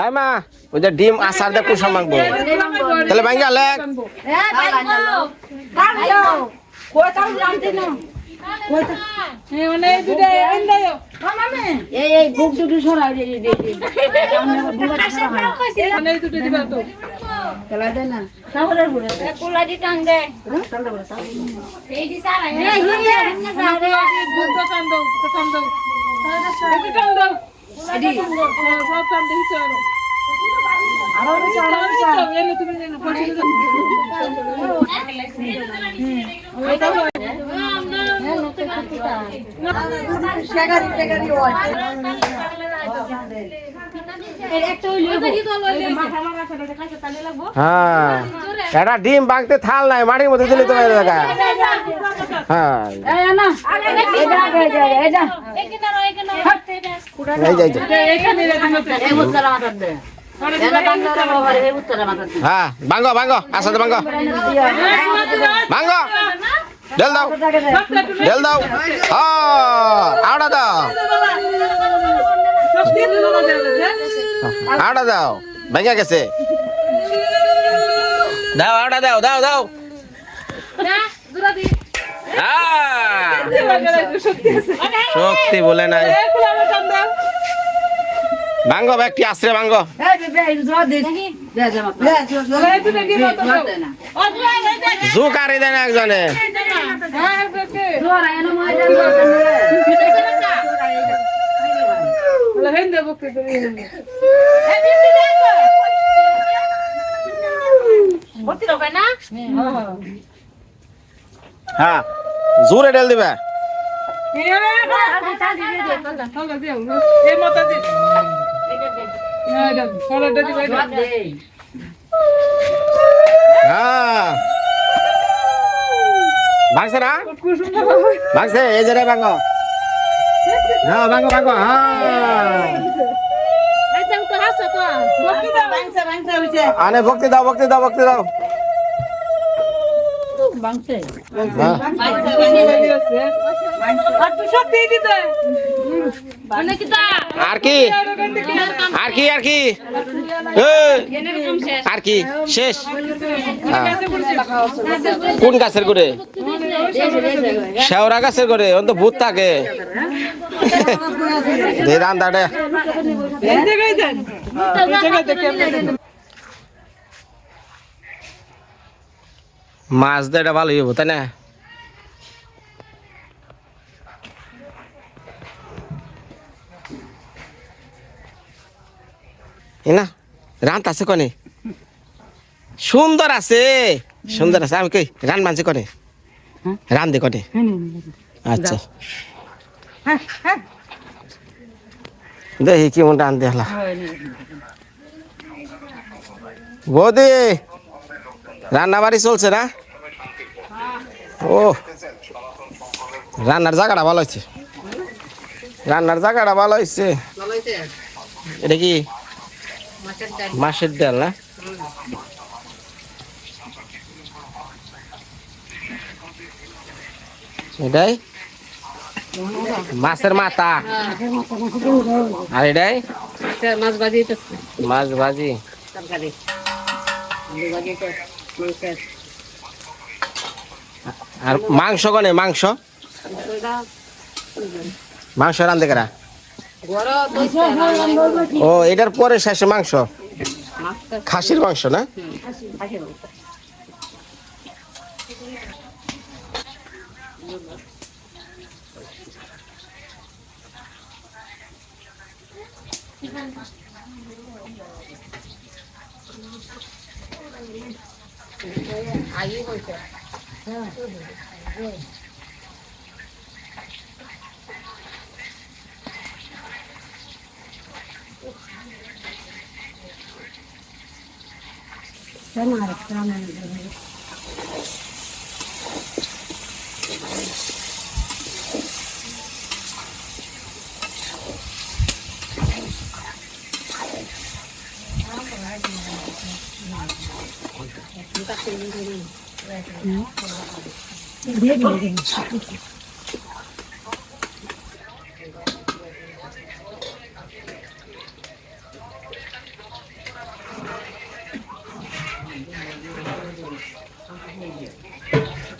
আয় মা ওই যে ডিম আসার দিয়ে কুসা মাখবো। তাহলে ভাঙ্গি কুলাদি টান দে এই হিয়া। হ্যাঁ এটা ডিম বাঁকতে থাল নাই মাটির মধ্যে দিলে তোমার জায়গা হ্যাঁ। হ্যাঁ ভাঙ্গো ভাঙ্গো আসাতে ভাঙ্গো। ভাঙ্গো। ডেল দাও ডেল দাও। আওড়া দাও। আওড়া দাও ভেঙে গেছে। দাও আওড়া দাও দাও দাও। শক্তি বলে নাই। ভাঙ্গো ব্যাগটি আসরে ভাঙ্গো। জুকারি দেন একজনে। না হ্যাঁ জোরে ডেল দিবে। হ্যাঁ না? এই যে হ্যাঁ ভাঙ্গ হ্যাঁ। আনে ভক্তি দাও ভক্তি দাও ভক্তি দাও। হ্যাঁ। আর কি? আর কি আর কি? আর কি? শেষ। হ্যাঁ। কোন গাছের করে শেওড়া গাছের করে অন্ত ভূত থাকে। দান দাঁড়ে মাছ দেটা ভালোই হব তাই না? এ না রান আছে কনে? সুন্দর আছে সুন্দর আছে। আমি কই রান মানছে কনে? রান দে কনে? আচ্ছা। দেখি কি মন রান দেখলা। বৌদি রান্না বাড়ি চলছে না? ও রান্নার জায়গাটা ভালো হয়েছে। রান্নার জায়গাটা ভালো হয়েছে। এটা কি? মাছের ডাল না? এটাই? মাছের মাথা। আর এটাই? মাছ তো মাছ ভাজি। আর মাংস কনে, মাংস? মাংস রান্ধে কারা? ও, এটার পরে শেষে মাংস? খাসির মাংস না? Thank you. 아이고 이거 있어. 전화를 그러면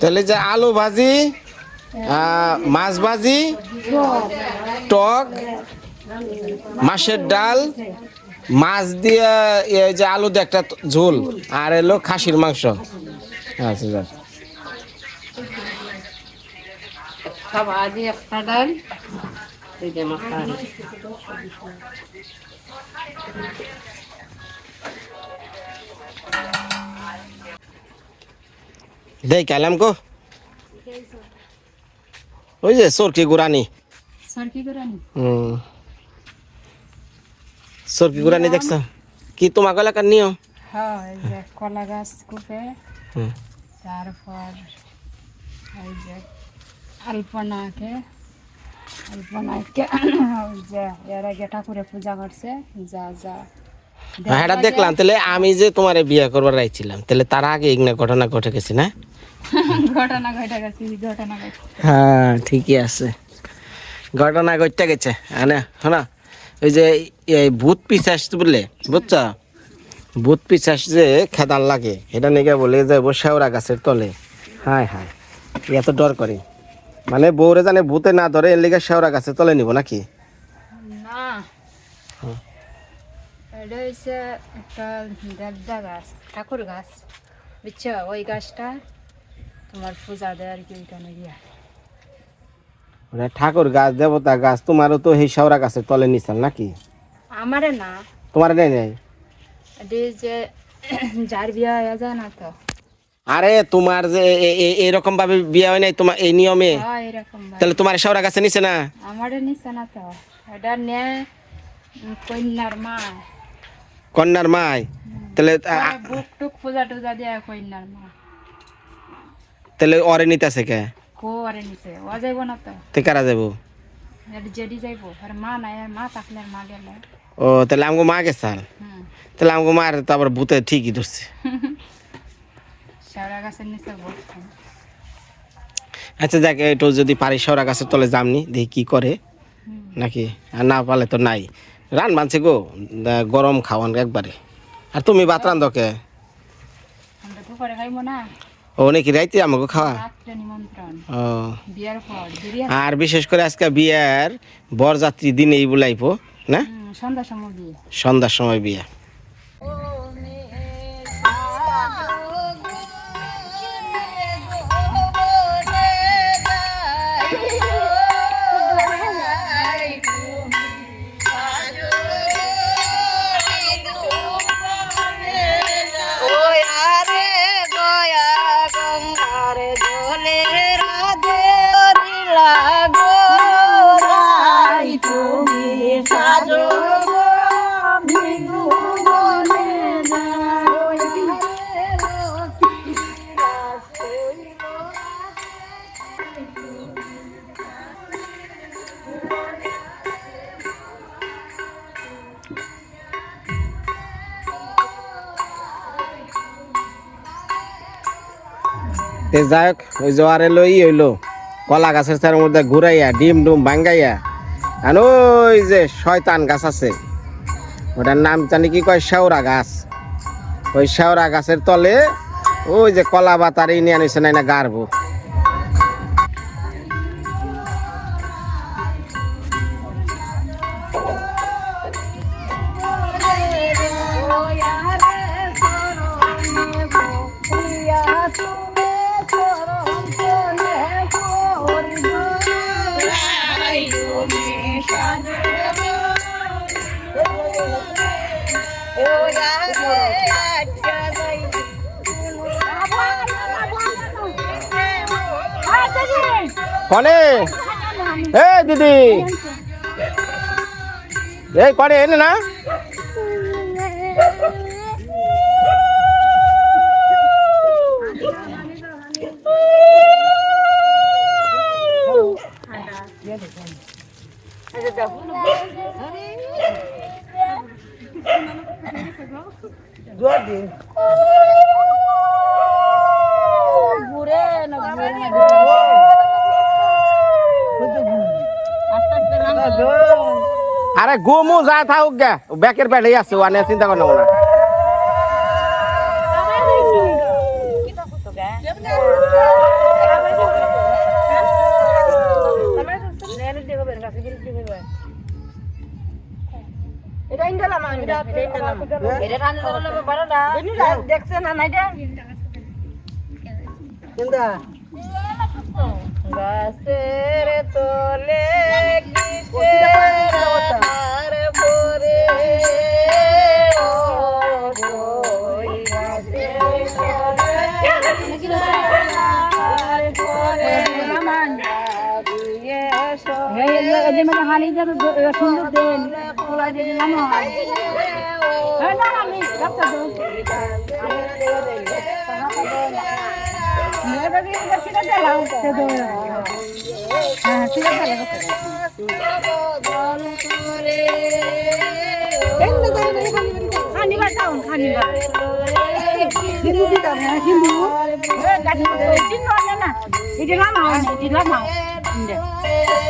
তাহলে যে আলু ভাজি মাছ ভাজি টক মাছের ডাল মাছ দিয়ে এই যে আলু দিয়ে একটা ঝোল আর এলো খাসির মাংস। আচ্ছা মাখান। দেখ কালাম কো। ওই যে সরকি গুরানি সরকি করে নি হুম। সরকি গুরানি দেখছ? কি তোমাকে এলাকার নিয়ম হ্যাঁ এই যে কলা গাছ কুপে তারপর এই যে আলপনাকে আলপনাকে ওই যে এর আগে ঠাকুরে পূজা করছে যা যা। হ্যাঁ দেখলাম। তাহলে আমি যে তোমারে বিয়ে করবার রাইছিলাম তাহলে তার আগে ইগনা ঘটনা ঘটে গেছে না? ঘটনা ঘটে গেছে ঘটনা হ্যাঁ ঠিকই আছে। ঘটনা ঘটতে গেছে হ্যাঁ শোনা। ওই যে ভূত পিছাস বললে বুঝছ? ভূত পিছাস যে খেদান লাগে। এটা নিয়ে বলে যে শেওরা গাছের তলে। হায় হায়, এত ডর করে। মানে বউরে জানে ভূতে না ধরে এর লিগে শেওরা গাছের তলে নিব নাকি? ঠাকুর গাছ। বুঝছ? ওই গাছটা তোমার পূজা দেয় আর কি ওইখানে গিয়া। ঠাকুর গাছ দেবতা গাছ তোমারও তো সেই শেওরা গাছের তলে নিছাল নাকি? আমারে না। তোমার নেই? নেই যে যার বিয়া হয়ে যায় না তো। আরে তোমার যে এরকম ভাবে বিয়ে হয় নাই তোমার এই নিয়মে। তাহলে তোমার শেওরা গাছে নিছে না? আমারে নিছে না তো। এটা উম, কন্যার মা কন্যার মাই তাহলে বুক টুক পূজা টুজা দেয় কন্যার মা। তাহলে অরে নিতেছে কে? কো আরে নিছে ও যাইব না তো। তে কারা এটা জেডি যাইব আর মা নাই আর মা থাকলে আর মা গেলে। ও তাহলে আমগো মা গেছাল হুম। তাহলে আমগো মার তো আবার ভূতে ঠিকই ধরছে। শেওড়া গাছের নিচে বসতাম আচ্ছা দেখ একটু যদি পারি শেওরা গাছের তলে যামনি দেখি কি করে নাকি? আর না পালে তো নাই। রান মানছে গো গরম খাওয়ান একবারে আর তুমি ভাত রান্ধকে না ও নাকি রাইতে আমাকে খাওয়া। ও। আর বিশেষ করে আজকে বিয়ার বরযাত্রী দিন এই বলাইবো না? সন্ধ্যার সময় বিয়ে। সন্ধ্যার সময় বিয়া। যাই হোক ওই জোয়ারে লই হইল। কলা গাছের তার মধ্যে ঘুরাইয়া ডিম ডুম ভাঙ্গাইয়া ওই যে শয়তান গাছ আছে, ওটার নাম জানি কি কয়, শেওরা গাছ। ওই শেওরা গাছের তলে ওই যে কলা বাতার এই আনিছে না গারবো কনে এ দিদি এই কনে এনে না ঘুরে না ঘুরে আস্তে Ara gumu zatau ke, Baker pede ya suaranya sih tegang nongolnya. Kita foto kan? Ini গাছের তোলে হানি যাবে সুন্দর দেন খোলা দিয়ে দিলাম আমি রাখতে দাও হ্যাঁ ঠিক আছে খানি বাটাও খানি হিন্দু দিতাম না হিন্দু চিনো না এটা লামাও এটা লামাও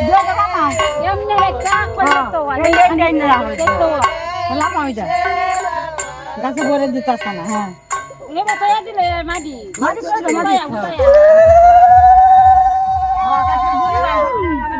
দোকা লামাও এমনি একটা করে তো এই এই না তো লামাও এটা গাছে ভরে দিতাছ না হ্যাঁ লেবা তো দিলে মাটি মাটি তো মাটি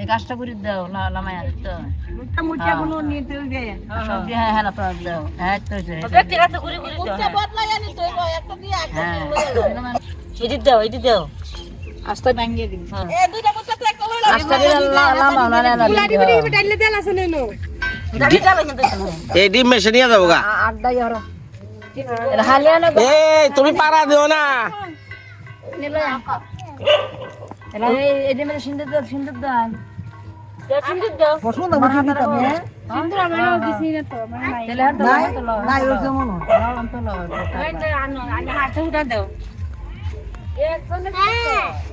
এই কাজটা করে দাও লামায় তো হ্যাঁ হ্যাঁ তো দাও হ্যাঁ তো হ্যাঁ এটি দাও এটি দাও আস্তা ভাঙিয়ে দিন আস্তা দিয়ে না মেশে নিয়ে যাব গা তুমি পাড়া দিও না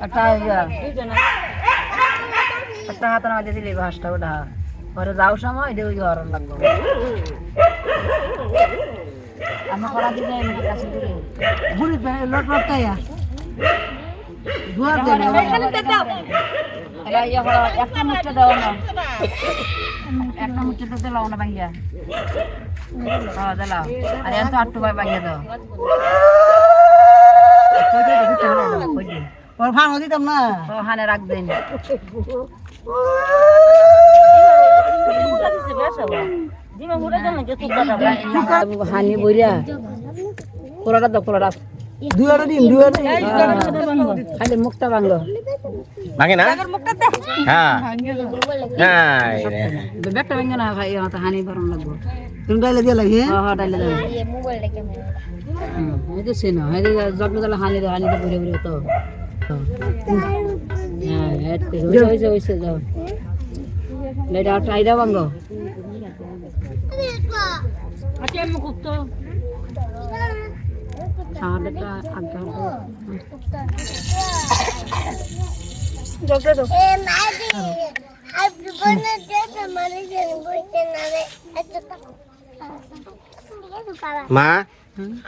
একটা একটা দিলে ভাসটা ওটা পরে যাও সময় এটা ওই হরণ লাগবে? আমরা করা দিলে কাছে দিলে লট লটকাইয়া দেবে এলা একটা মুঠে দাও না। একটা দিলাও না ভাঙ্গিয়া। হ্যাঁ দিলাও। আর এত আটটু ভাই ভাঙ্গিয়া দাও। ওর ভাঙো দিতাম না। রাখবেন হানি বইরা। পোলাটা দাও পোলাটা দুয়ার দিন দুয়ার খালি মুখটা ভাঙল ভাঙে না? হ্যাঁ। হ্যাঁ ব্যাগটা ভেঙে না ভাই আমার হানি ভরণ লাগবো। তুমি ডাইলে দিয়ে লাগে হ্যাঁ হ্যাঁ ডাইলে হুম এই তো সে না এই যে তাহলে হানি দাও হানি দাও ঘুরে ঘুরে তো। হ্যাঁ এতে হইছে হইছে হইছে যাও। লেটা টাইডা ভাঙো মা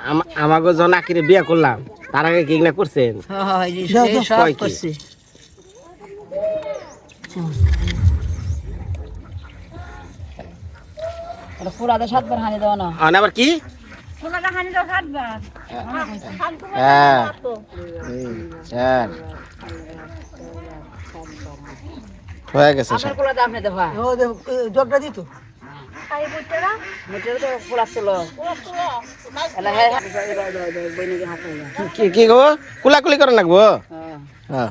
আমা- আমাকে যখন আকিরে বিয়া করলাম তার আগে কি না করছেন? পুরাতে সাতবার হানি দেওয়া না। আবার কি? হ্যাঁ। হ্যাঁ। হয়ে গেছে সব। জগটা দিত হ্যাঁ। কি গো? কুলাকুলি করে লাগবো? হ্যাঁ।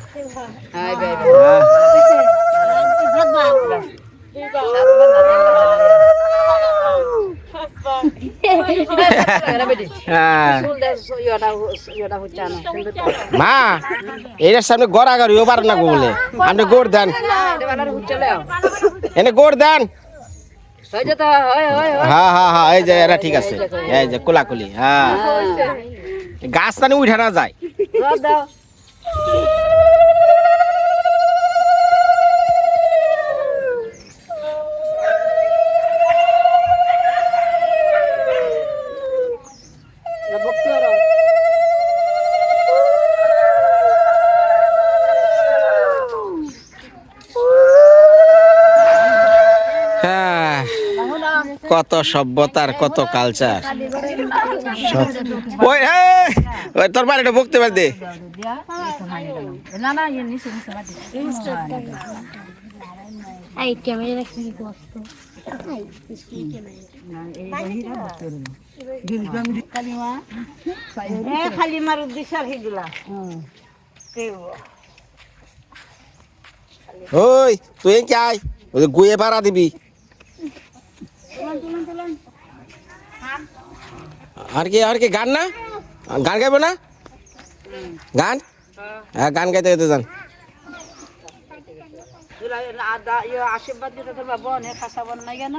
মা এটার সামনে গড়াগড়িও পার না বলে আপনি গোড় দেন এনে গোড় দেন হয়ে হয় হয় হ্যাঁ হ্যাঁ হ্যাঁ এই যে এরা ঠিক আছে এই যে কোলাকুলি হ্যাঁ গাছ টানি উঠে না যায় কত সভ্যতার কত কালচার ওই ওই তোর বাড়িটা বকতে পার দে দিয়া একটু হানি দিলাম না না নিচে নিচে মাটি এই ক্যামেরা খালি মারুদ দিশার হিগুলা ওই তুই কি আয় গুয়ে ভাড়া দিবি। আর? কি আর কি গান না? গান গাইবো না? গান? হ্যাঁ গান গাইতে গাইতে যান। আদা ইয়ে আশীর্বাদ দিতে খাসা বন নাই কেন?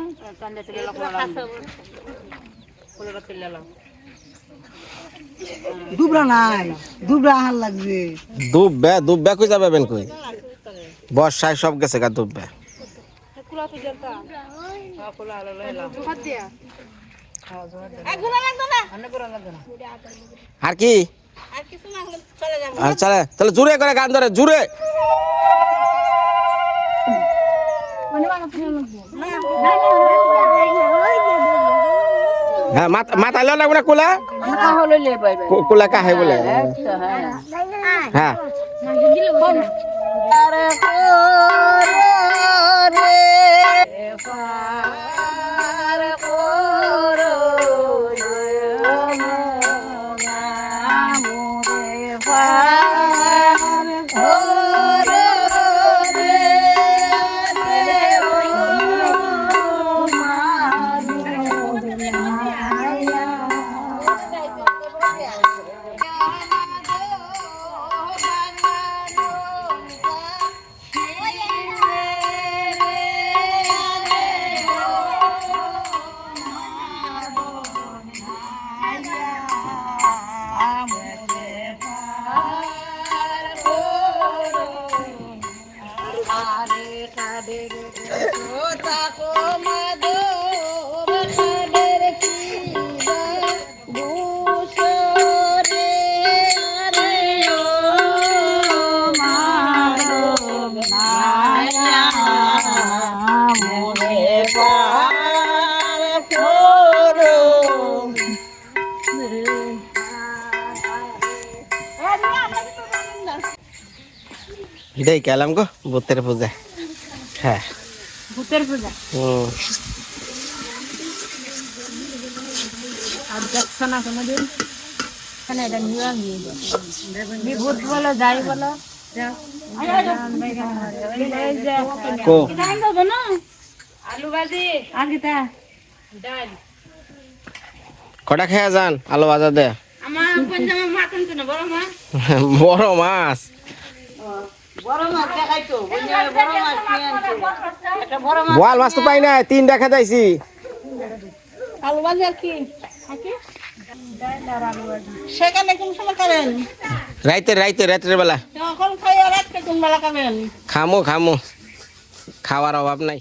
দুবরা নাই দুবরা লাগবে। দুব বে দুব বে কই যাবে বেন কই? বর্ষায় সব গেছে গা দুব বে। তুই হ্যাঁ আলো দিয়া আর কি চলে তাহলে জুড়ে করে গান ধরে জুড়ে হ্যাঁ মাথা লো লাগবে না কোলা কোলা কাহে বলে হ্যাঁ রে পা এটাই গেলাম গো? বুতের পূজা। হ্যাঁ। ভূতের পূজা? হুম। আর দেখছ না কোনোদিন? এখানে এটা নিয়ে বিভূত বলো যাই বলো। এই যে কো। আলু ভাজি আগিতা ডাল। কটা খেয়ে যান? আলু ভাজা দে। বড় মাছ। বোয়াল মাছ তো পাই না তিন দেখা যাইছি। রাইতে রাইতে রাত্রের বেলা। খামো খামো। খাওয়ার অভাব নাই।